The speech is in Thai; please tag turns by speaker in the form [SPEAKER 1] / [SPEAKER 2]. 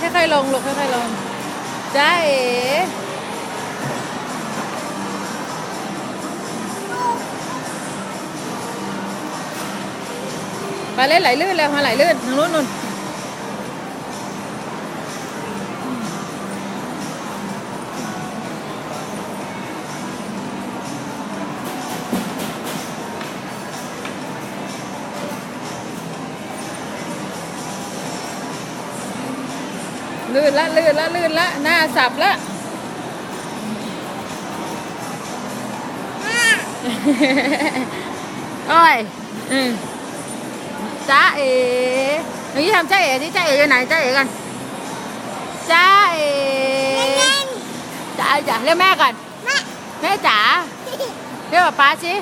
[SPEAKER 1] ค่อยๆลงลูกค่อยๆลงจ้าเอ๋ไปเล่นไหลลื่นแล้วมาไหลลื่นทางนู้นนู่น ลื่นละลื่นละลื่นละหน้าสับละโอ้ยอืมจ้าเอ๋หนูยี่ทำจ้าเอ๋ที่จ้าเอ๋อยู่ไหนจ้าเอ๋กันจ้าเอ๋จ้าจ๋าเรียกแม่ก่อนแม่จ๋าเรียกป๊าป๊าสิ